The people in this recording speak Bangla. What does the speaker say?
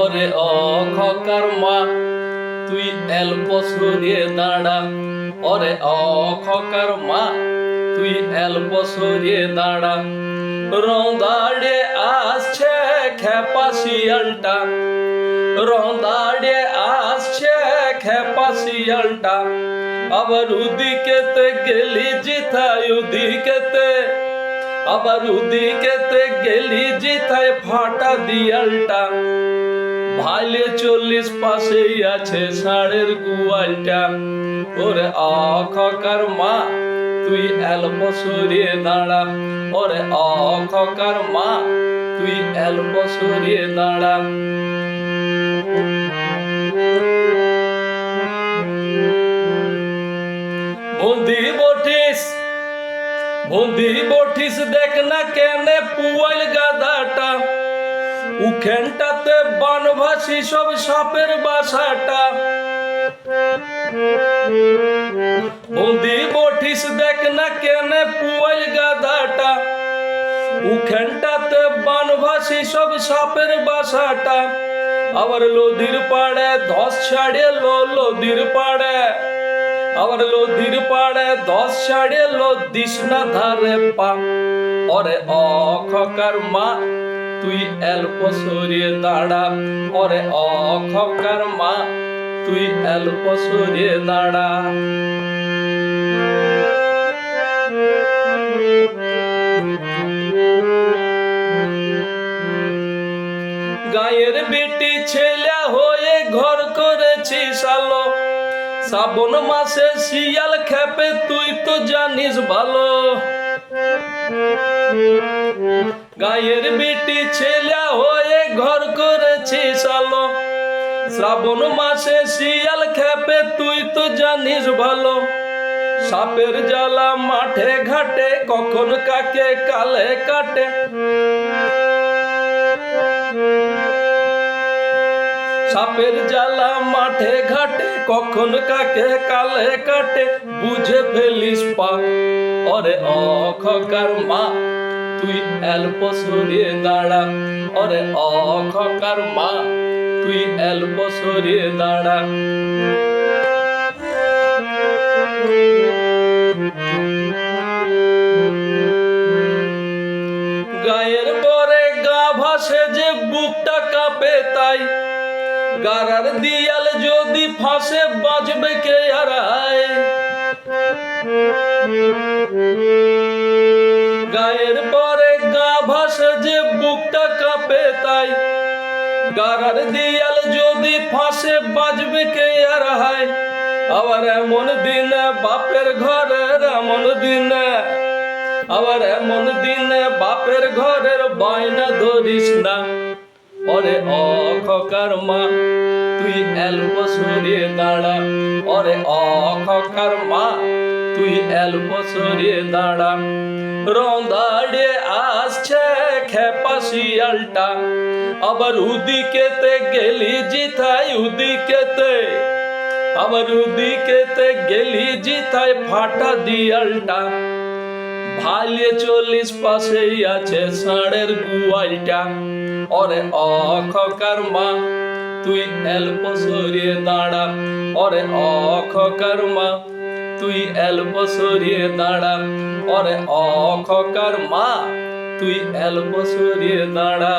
ওরে ও খকার মা তুই অল্প সরিয়ে দাঁড়া। ওরে ও খকার মা তুই অল্প সরিয়ে দাঁড়া। রোঁদাড়ে আসছে খেপা শিয়ালটা রোঁদাড়ে আসছে খেপা শিয়ালটা আবার উদিকেতে গেলি জিথায় উদিকেতে আবার উদিকেতে গেলি জিথায় ফাটা দিয়ালটা। ভাইলে চল্লিশ পাশেই আছে ষাঁড়ের গুয়ালটা ওরে অখকার মা, তুই অল্প সরিয়ে দাঁড়া। ওরে অখকার মা, তুই অল্প সরিয়ে দাঁড়া। বন্দি বটিস দেখ না কেনে পুয়াইল গাদাটা উখেনটাতে বানভাসি সব সাপের বাসাটা বন্দি বটিস দেখ না কেনে পুয়াইল গাদাটা উখেনটাতে বানভাসি সব সাপের বাসাটা আবার লদির পাড়ে ধস ছাড়ে লো লদির পাড়ে আবার লদির পাড়ে দশ সাড়ে লদিস দিস না ধারে পা। অরে অখকার মা, তুই অল্প সরিয়ে দাঁড়া। অরে অখকার মা, তুই অল্প সরিয়ে দাঁড়া। শ্রাবণ মাসে শিয়াল খেপে, তুই তো জানিস ভালো। গায়ের বেটি ছেলে হয়ে ঘর করেছি সালো শ্রাবণ মাসে শিয়াল খেপে, তুই তো জানিস ভালো। সাপের জ্বালা মাঠে ঘাটে, কখন কাকে কালে কাটে। সাপের জ্বালা মাঠে ঘাটে, কখন কাকে কালে কাটে, বুঝে ফেলিস পা। ওরে অখকার মা, তুই অল্প সরিয়ে দাঁড়া। ওরে অখকার মা, তুই অল্প সরিয়ে দাঁড়া। গায়ের পরে গা ভাসে যে বুকটা কাঁপে তাই। গারার দিয়াল যদি ফাঁসে বাজবে কে গায়ের পরে গা ভাসে যে বুকটা কাঁপে তাই। গারার দিয়াল যদি ফাঁসে বাজবে কে হায় আবার এমন দিনে বাপের ঘরের এমন দিনে, আবার এমন দিনে বাপের ঘরের বায়না ধরিস না। ওরে অখকার মা তুই অল্প সরিয়ে দাঁড়া। ওরে অখকার মা তুই অল্প সরিয়ে দাঁড়া। রন্দাড়ে আসছে খেপা শিয়ালটা আবার উদিকেতে গেলি জিথাই, উদিকেতে। আবার উদিকেতে গেলি জিথাই ফাটা দিয়ালটা। ভালে চল্লিশ পাশেই আছে ষাঁড়ের গুয়ালটা ওরে অখকার মা, তুই অল্প সরিয়ে দাঁড়া। ওরে অখকার মা, তুই অল্প সরিয়ে দাঁড়া। ওরে অখকার মা, তুই অল্প সরিয়ে দাঁড়া।